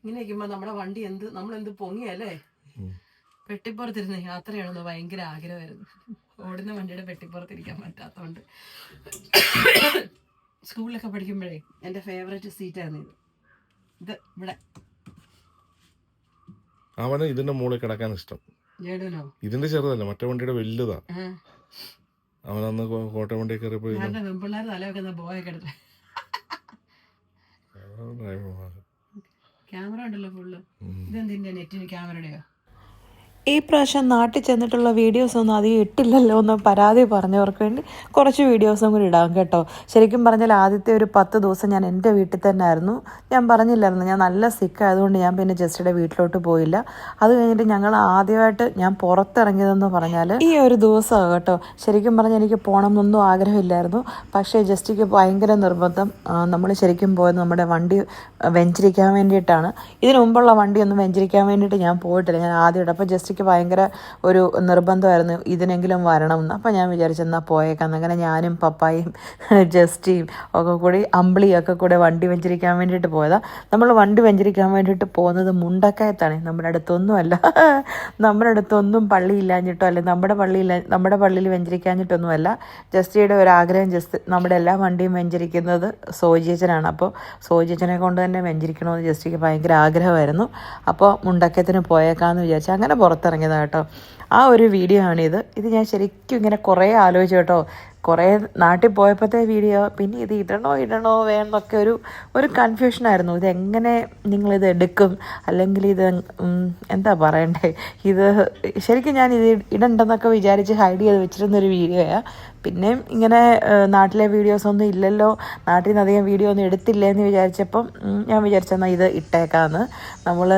ഇങ്ങനെ ഇരിക്കുമ്പോ നമ്മുടെ വണ്ടി എന്ത് നമ്മൾ എന്ത് പൊങ്ങിയല്ലേ. പെട്ടിപ്പുറത്തിരുന്ന് യാത്ര ചെയ്യണമെന്ന് ഭയങ്കര ആഗ്രഹമായിരുന്നു. ഓടുന്ന വണ്ടിയുടെ പെട്ടിപ്പുറത്തിരിക്കാൻ പറ്റാത്തതുകൊണ്ട് സ്കൂളിലൊക്കെ പഠിക്കുമ്പോഴേ എന്റെ ഫേവറേറ്റ് സീറ്റായിരുന്നു ഇത്. ഇത് ഇവിടെ. അവന് ഇതിന്റെ മുകളിൽ കിടക്കാൻ ഇഷ്ടം. ജേഡുവിനോ ഇതിന്റെ ചെറുതല്ല മറ്റേ വണ്ടിയുടെ വലുതാ. അവൻ അന്ന് കോട്ട കോട്ടയം വണ്ടി കയറിയപ്പോ ഇത് ഞാന്റെ പെൺപിള്ളേർ തലയൊക്കെ ഒന്ന് പോയൊക്കെ എടുത്ത് ക്യാമറ ഉണ്ടല്ലോ ഫുള്ള് ഇതെന്തിന്റെ നെറ്റിന് ക്യാമറയുടെയോ? ഈ പ്രാവശ്യം നാട്ടിൽ ചെന്നിട്ടുള്ള വീഡിയോസ് ഒന്നും അധികം ഇട്ടില്ലല്ലോ എന്ന് പരാതി പറഞ്ഞവർക്ക് വേണ്ടി കുറച്ച് വീഡിയോസും കൂടി ഇടാം കേട്ടോ. ശരിക്കും പറഞ്ഞാൽ ആദ്യത്തെ ഒരു പത്ത് ദിവസം ഞാൻ എന്റെ വീട്ടിൽ തന്നെ ആയിരുന്നു. ഞാൻ പറഞ്ഞില്ലായിരുന്നു ഞാൻ നല്ല സിക്ക് ആയതുകൊണ്ട് ഞാൻ പിന്നെ ജസ്റ്റിയുടെ വീട്ടിലോട്ട് പോയില്ല. അത് കഴിഞ്ഞിട്ട് ഞങ്ങൾ ആദ്യമായിട്ട് ഞാൻ പുറത്തിറങ്ങിയതെന്ന് പറഞ്ഞാൽ ഈ ഒരു ദിവസമാണ് കേട്ടോ. ശരിക്കും പറഞ്ഞാൽ എനിക്ക് പോകണം എന്നൊന്നും ആഗ്രഹമില്ലായിരുന്നു. പക്ഷേ ജസ്റ്റിക്ക് ഭയങ്കര നിർബന്ധം നമ്മൾ ശരിക്കും പോയത് നമ്മുടെ വണ്ടി വെഞ്ചരിക്കാൻ വേണ്ടിയിട്ടാണ്. ഇതിനു മുമ്പുള്ള വണ്ടിയൊന്നും വെഞ്ചരിക്കാൻ വേണ്ടിയിട്ട് ഞാൻ പോയിട്ടില്ല. ഞാൻ ആദ്യമായിട്ട്. അപ്പോൾ ജസ്റ്റിക്ക് ഭയങ്കര ഒരു നിർബന്ധമായിരുന്നു ഇതിനെങ്കിലും വരണം എന്ന് അപ്പോൾ ഞാൻ വിചാരിച്ചു എന്നാൽ പോയേക്കാം. അങ്ങനെ ഞാനും പപ്പായും ജസ്റ്റിയും ഒക്കെ കൂടി അമ്പിളിയൊക്കെ കൂടെ വണ്ടി വെഞ്ചരിക്കാൻ വേണ്ടിയിട്ട് പോയതാണ് നമ്മൾ വണ്ടി വെഞ്ചരിക്കാൻ വേണ്ടിയിട്ട് പോകുന്നത് മുണ്ടക്കയത്താണ്. നമ്മുടെ അടുത്തൊന്നുമല്ല നമ്മുടെ അടുത്തൊന്നും പള്ളി ഇല്ലാഞ്ഞിട്ടോ അല്ലെ നമ്മുടെ പള്ളിയില്ല നമ്മുടെ പള്ളിയിൽ വെഞ്ചരിക്കാഞ്ഞിട്ടൊന്നുമല്ല ജസ്റ്റിയുടെ ഒരു ആഗ്രഹം ജസ്റ്റ് നമ്മുടെ എല്ലാ വണ്ടിയും വെഞ്ചരിക്കുന്നത് സോജിയച്ചനാണ്. അപ്പോൾ സോജിയച്ചനെ കൊണ്ട് തന്നെ വെഞ്ചരിക്കണമെന്ന് ജസ്റ്റിക്ക് ഭയങ്കര ആഗ്രഹമായിരുന്നു. അപ്പോൾ മുണ്ടക്കയത്തിന് പോയേക്കാമെന്ന് വിചാരിച്ചു. അങ്ങനെ പുറത്തിറങ്ങിയതാണ് കേട്ടോ. ആ ഒരു വീഡിയോ ആണിത് ഇത്. ഞാൻ ശരിക്കും ഇങ്ങനെ കുറേ ആലോചിച്ചു കേട്ടോ. കുറേ നാട്ടിൽ പോയപ്പോഴത്തെ വീഡിയോ പിന്നെ ഇത് ഇടണോ ഇടണോ വേണമെന്നൊക്കെ ഒരു ഒരു കൺഫ്യൂഷനായിരുന്നു ഇത് എങ്ങനെ നിങ്ങളിത് എടുക്കും? അല്ലെങ്കിൽ ഇത് എന്താ പറയണ്ടേ? ഇത് ശരിക്കും ഞാൻ ഇത് ഇടണ്ടെന്നൊക്കെ വിചാരിച്ച് ഹൈഡ് ചെയ്ത് വെച്ചിരുന്നൊരു വീഡിയോയാണ് പിന്നെയും ഇങ്ങനെ നാട്ടിലെ വീഡിയോസ് ഒന്നും ഇല്ലല്ലോ നാട്ടിൽ നിന്ന് അധികം വീഡിയോ ഒന്നും എടുത്തില്ല എന്ന് വിചാരിച്ചപ്പം ഞാൻ വിചാരിച്ചെന്നാൽ ഇത് ഇട്ടേക്കാന്ന്. നമ്മൾ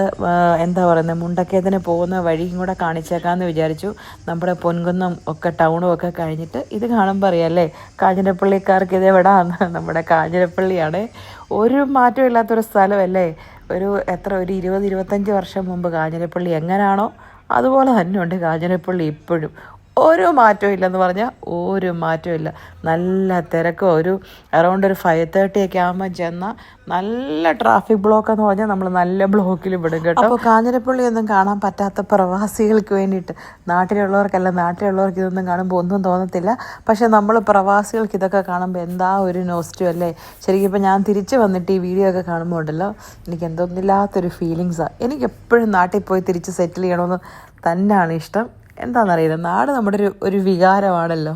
എന്താ പറയുന്നത് മുണ്ടക്കയത്തിന് പോകുന്ന വഴിയും കൂടെ കാണിച്ചേക്കാമെന്ന് വിചാരിച്ചു. നമ്മുടെ പൊൻകുന്നം ഒക്കെ ടൗണും ഒക്കെ കഴിഞ്ഞിട്ട് ഇത് കാണുമ്പോൾ അറിയാമല്ലേ കാഞ്ഞിരപ്പള്ളിക്കാർക്ക് ഇത് എവിടാന്ന്. നമ്മുടെ കാഞ്ഞിരപ്പള്ളിയാണ്. ഒരു മാറ്റവും ഇല്ലാത്തൊരു സ്ഥലമല്ലേ. ഒരു എത്ര ഒരു ഇരുപത് ഇരുപത്തഞ്ച് വർഷം മുമ്പ് കാഞ്ഞിരപ്പള്ളി എങ്ങനെയാണോ അതുപോലെ തന്നെയുണ്ട് കാഞ്ഞിരപ്പള്ളി ഇപ്പോഴും. ഒരു മാറ്റവും ഇല്ലെന്ന് പറഞ്ഞാൽ ഒരു മാറ്റവും ഇല്ല. നല്ല തിരക്കും. ഒരു അറൗണ്ട് ഒരു ഫൈവ് തേർട്ടി ഒക്കെ ആകുമ്പോൾ ചെന്നാൽ നല്ല ട്രാഫിക് ബ്ലോക്ക് എന്ന് പറഞ്ഞാൽ നമ്മൾ നല്ല ബ്ലോക്കിൽ വിടും കേട്ടോ. അപ്പോൾ കാഞ്ഞിരപ്പള്ളി ഒന്നും കാണാൻ പറ്റാത്ത പ്രവാസികൾക്ക് വേണ്ടിയിട്ട് നാട്ടിലുള്ളവർക്കല്ല നാട്ടിലുള്ളവർക്ക് ഇതൊന്നും കാണുമ്പോൾ ഒന്നും തോന്നത്തില്ല. പക്ഷേ നമ്മൾ പ്രവാസികൾക്ക് ഇതൊക്കെ കാണുമ്പോൾ എന്താ ഒരു നോസ്റ്റു അല്ലേ? ശരിക്കും ഇപ്പം ഞാൻ തിരിച്ച് വന്നിട്ട് ഈ വീഡിയോ ഒക്കെ കാണുമ്പോൾ ഉണ്ടല്ലോ എനിക്ക് എന്തൊന്നില്ലാത്തൊരു ഫീലിങ്സാണ് എനിക്ക് എപ്പോഴും നാട്ടിൽ പോയി തിരിച്ച് സെറ്റിൽ ചെയ്യണമെന്ന് തന്നെയാണ് ഇഷ്ടം. എന്താണെന്നറിയില്ല നാട് നമ്മുടെ ഒരു ഒരു വികാരമാണല്ലോ.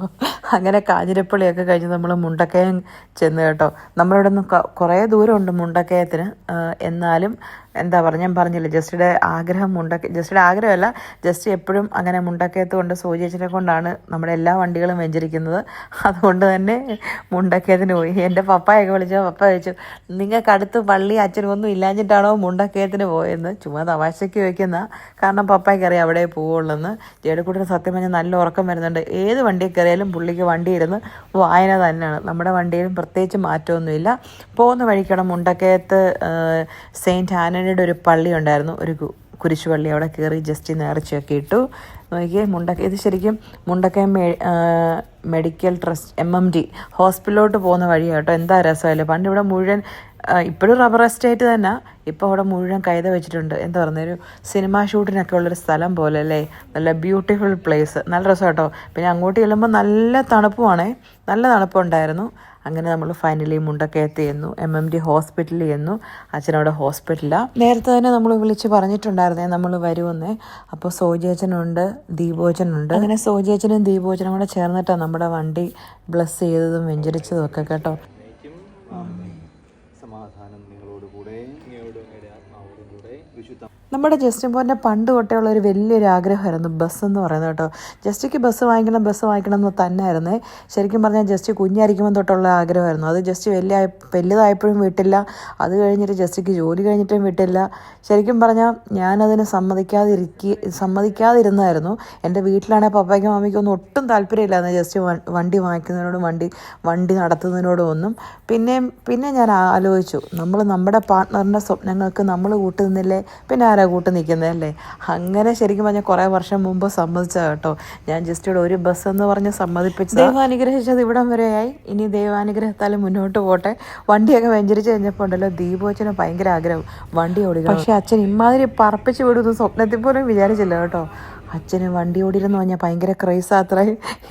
അങ്ങനെ കാഞ്ഞിരപ്പള്ളിയൊക്കെ കഴിഞ്ഞ് നമ്മൾ മുണ്ടക്കയം ചെന്ന് കേട്ടോ. നമ്മളിവിടെ നിന്ന് കുറേ ദൂരമുണ്ട് മുണ്ടക്കയത്തിന്. എന്നാലും എന്താ പറയുക ഞാൻ പറഞ്ഞില്ല ജസ്റ്റിയുടെ ആഗ്രഹം മുണ്ടക്ക ജസ്റ്റിയുടെ ആഗ്രഹമല്ല ജസ്റ്റ് എപ്പോഴും അങ്ങനെ മുണ്ടക്കയത്ത് കൊണ്ട് സൂചിച്ചിനെ കൊണ്ടാണ് നമ്മുടെ എല്ലാ വണ്ടികളും വെഞ്ചരിക്കുന്നത്. അതുകൊണ്ട് തന്നെ മുണ്ടക്കയത്തിന് പോയി. എന്റെ പപ്പായൊക്കെ വിളിച്ച പപ്പ ചോദിച്ചു നിങ്ങൾക്ക് അടുത്ത് പള്ളി അച്ഛനും ഒന്നും ഇല്ലാഞ്ഞിട്ടാണോ മുണ്ടക്കയത്തിന് പോയെന്ന്? ചുമ്മാ തമാശയ്ക്ക് വയ്ക്കുന്ന കാരണം പപ്പായ്ക്ക് അറിയാം അവിടെ പോവുള്ളെന്ന്. ജേടക്കൂട്ടിന് സത്യം പറഞ്ഞാൽ നല്ല ഉറക്കം വരുന്നുണ്ട്. ഏത് വണ്ടിയിൽ കയറിയാലും പുള്ളിക്ക് വണ്ടി ഇരുന്ന് വായന തന്നെയാണ്. നമ്മുടെ വണ്ടിയിലും പ്രത്യേകിച്ച് മാറ്റമൊന്നുമില്ല. പോകുന്ന വഴിക്കട മുണ്ടക്കയത്ത് സെയിന്റ് ആനണിയുടെ ഒരു പള്ളി ഉണ്ടായിരുന്നു. ഒരു കുരിശുപള്ളി അവിടെ കയറി ജസ്റ്റ് നേർച്ചയൊക്കെ ഇട്ടു. നോക്കിയേ മുണ്ടക്ക ഇത് ശരിക്കും Mundakayam medical trust M M D ഹോസ്പിറ്റലിലോട്ട് പോകുന്ന വഴിയാണ് കേട്ടോ. എന്താ രസമല്ലേ പണ്ട് ഇവിടെ മുഴുവൻ ഇപ്പോഴും റബ്ബർ എസ്റ്റേറ്റ് തന്നെ. ഇപ്പോൾ അവിടെ മുഴുവൻ കൈത വെച്ചിട്ടുണ്ട്. എന്താ ഒരു സിനിമാ ഷൂട്ടിനൊക്കെ ഉള്ളൊരു സ്ഥലം പോലെ അല്ലേ? നല്ല ബ്യൂട്ടിഫുൾ പ്ലേസ് നല്ല രസം കേട്ടോ. പിന്നെ അങ്ങോട്ട് ചെല്ലുമ്പോൾ നല്ല തണുപ്പുമാണേ. നല്ല തണുപ്പുണ്ടായിരുന്നു. അങ്ങനെ നമ്മൾ ഫൈനലി മുണ്ടക്കയത്ത് ചെന്നു എം എം ഡി ഹോസ്പിറ്റലിൽ ചെന്നു അച്ഛനവിടെ ഹോസ്പിറ്റലാണ് നേരത്തെ തന്നെ നമ്മൾ വിളിച്ച് പറഞ്ഞിട്ടുണ്ടായിരുന്നേ നമ്മൾ വരുമെന്നേ. അപ്പോൾ സോജേച്ചനുണ്ട് ദീപോചനുണ്ട് അങ്ങനെ സോജേച്ചനും ദീപോചനും കൂടെ ചേർന്നിട്ടാണ് നമ്മുടെ വണ്ടി ബ്ലസ് ചെയ്തതും വെഞ്ചരിച്ചതും ഒക്കെ കേട്ടോ. നമ്മുടെ ജസ്റ്റിൻ പോന്റെ പണ്ട് തൊട്ടേ ഉള്ള ഒരു വലിയൊരു ആഗ്രഹമായിരുന്നു ബസ് എന്ന് പറയുന്നത് കേട്ടോ. ജസ്റ്റിക്ക് ബസ് വാങ്ങിക്കണം ബസ് വാങ്ങിക്കണം എന്ന് തന്നെ ആയിരുന്നു ശരിക്കും പറഞ്ഞാൽ ജസ്റ്റ് കുഞ്ഞായിരിക്കുമ്പോൾ തൊട്ടുള്ള ആഗ്രഹമായിരുന്നു. അത് ജസ്റ്റ് വലിയ വലുതായപ്പോഴും വിട്ടില്ല. അത് കഴിഞ്ഞിട്ട് ജസ്റ്റിക്ക് ജോലി കഴിഞ്ഞിട്ടും വിട്ടില്ല. ശരിക്കും പറഞ്ഞാൽ ഞാനതിന് സമ്മതിക്കാതിരിക്കി സമ്മതിക്കാതിരുന്നായിരുന്നു. എന്റെ വീട്ടിലാണെങ്കിൽ പപ്പയ്ക്കും മമ്മിക്കും ഒന്നും ഒട്ടും താല്പര്യമില്ലായിരുന്നു ജസ്റ്റ് വണ്ടി വാങ്ങിക്കുന്നതിനോടും വണ്ടി വണ്ടി നടത്തുന്നതിനോടും ഒന്നും. പിന്നെ പിന്നെ ഞാൻ ആലോചിച്ചു. നമ്മൾ നമ്മുടെ പാർട്ട്ണറിന്റെ സ്വപ്നങ്ങൾക്ക് നമ്മൾ കൂട്ടുന്നില്ലേ പിന്നെ ആരാ കൂട്ട് നിൽക്കുന്നതല്ലേ അങ്ങനെ ശരിക്കും പറഞ്ഞാൽ കുറേ വർഷം മുമ്പ് സമ്മതിച്ച കേട്ടോ. ഞാൻ ജസ്റ്റ് ഇവിടെ ഒരു ബസ് എന്ന് പറഞ്ഞ് സമ്മതിപ്പിച്ചു ദൈവാനുഗ്രഹിച്ചത് ഇവിടെ വരെയായി. ഇനി ദൈവാനുഗ്രഹത്താലും മുന്നോട്ട് പോട്ടെ. വണ്ടിയൊക്കെ വെഞ്ചരിച്ച് കഴിഞ്ഞപ്പോൾ ഉണ്ടല്ലോ ദീപോച്ചന് ഭയങ്കര ആഗ്രഹം. വണ്ടി ഓടിക്കണം. പക്ഷേ അച്ഛൻ ഇമാതിരി പറപ്പിച്ച് വിടുന്നു സ്വപ്നത്തിൽ പോലും വിചാരിച്ചില്ല കേട്ടോ. അച്ഛന് വണ്ടി ഓടിയിരുന്നു പറഞ്ഞാൽ ഭയങ്കര ക്രൈസ് അത്ര.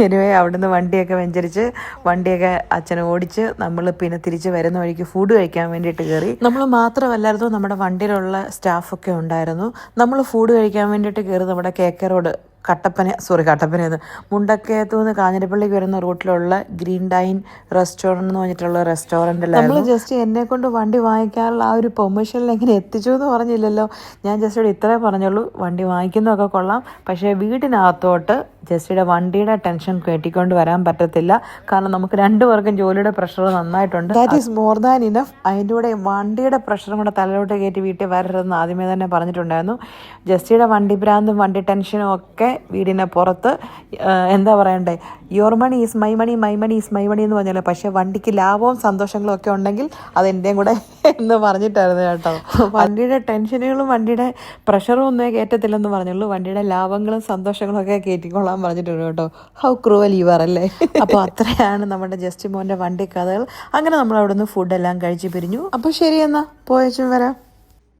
എനിവേ അവിടുന്ന് വണ്ടിയൊക്കെ വെഞ്ചരിച്ച് വണ്ടിയൊക്കെ അച്ഛനെ ഓടിച്ച് നമ്മൾ പിന്നെ തിരിച്ച് വരുന്ന വഴിക്ക് ഫുഡ് കഴിക്കാൻ വേണ്ടിയിട്ട് കയറി നമ്മൾ മാത്രമല്ലായിരുന്നു നമ്മുടെ വണ്ടിയിലുള്ള സ്റ്റാഫൊക്കെ ഉണ്ടായിരുന്നു. നമ്മൾ ഫുഡ് കഴിക്കാൻ വേണ്ടിയിട്ട് കയറി നമ്മുടെ കേക്ക റോഡ് കട്ടപ്പന സോറി കട്ടപ്പനയെന്ന് മുണ്ടക്കയത്തു നിന്ന് കാഞ്ഞിരപ്പള്ളിക്ക് വരുന്ന റൂട്ടിലുള്ള ഗ്രീൻ ഡൈൻ റെസ്റ്റോറന്റ് എന്ന് പറഞ്ഞിട്ടുള്ള റെസ്റ്റോറന്റിലായിരുന്നു നമ്മൾ ജസ്റ്റ് എന്നെ കൊണ്ട് വണ്ടി വാങ്ങിക്കാനുള്ള ആ ഒരു പെർമിഷനിൽ എങ്ങനെ എത്തിച്ചു എന്ന് പറഞ്ഞില്ലല്ലോ. ഞാൻ ജസ്റ്റ് ഇവിടെ ഇത്രേ പറഞ്ഞുള്ളൂ. വണ്ടി വാങ്ങിക്കുന്നതൊക്കെ കൊള്ളാം. പക്ഷേ വീട്ടിനകത്തോട്ട് ജസ്റ്റിയുടെ വണ്ടിയുടെ ടെൻഷൻ കെട്ടിക്കൊണ്ട് വരാൻ പറ്റത്തില്ല. കാരണം നമുക്ക് രണ്ടുപേർക്കും ജോലിയുടെ പ്രഷർ നന്നായിട്ടുണ്ട്. That is more than enough അതിന്റെ കൂടെ വണ്ടിയുടെ പ്രഷറും കൂടെ തലയിലോട്ട് കയറ്റി വീട്ടിൽ വരരുതെന്ന് ആദ്യമേ തന്നെ പറഞ്ഞിട്ടുണ്ടായിരുന്നു. ജസ്റ്റിയുടെ വണ്ടി ഭ്രാന്തും വണ്ടി ടെൻഷനും ഒക്കെ വീടിന് പുറത്ത് എന്താ പറയണ്ടേ? Your money is my money my money is my money എന്ന് പറഞ്ഞല്ലോ? പക്ഷേ വണ്ടിക്ക് ലാഭവും സന്തോഷങ്ങളും ഒക്കെ ഉണ്ടെങ്കിൽ അത് എന്റെയും കൂടെ എന്ന് പറഞ്ഞിട്ടായിരുന്നു കേട്ടോ. വണ്ടിയുടെ ടെൻഷനുകളും വണ്ടിയുടെ പ്രഷറും ഒന്നേ കയറ്റത്തില്ലെന്ന് പറഞ്ഞുള്ളൂ. വണ്ടിയുടെ ലാഭങ്ങളും സന്തോഷങ്ങളും ഒക്കെ കയറ്റിക്കൊള്ളാൻ പറഞ്ഞിട്ടുണ്ട് കേട്ടോ. ഹൗ ക്രൂവൽ യു ആർ അല്ലേ? അപ്പോൾ അത്രയാണ് നമ്മുടെ ജസ്റ്റ് മോന്റെ വണ്ടി കഥകൾ അങ്ങനെ നമ്മൾ അവിടെ നിന്ന് ഫുഡെല്ലാം കഴിച്ച് പിരിഞ്ഞു. അപ്പോൾ ശരി എന്നാ. പോയച്ചും വരാം.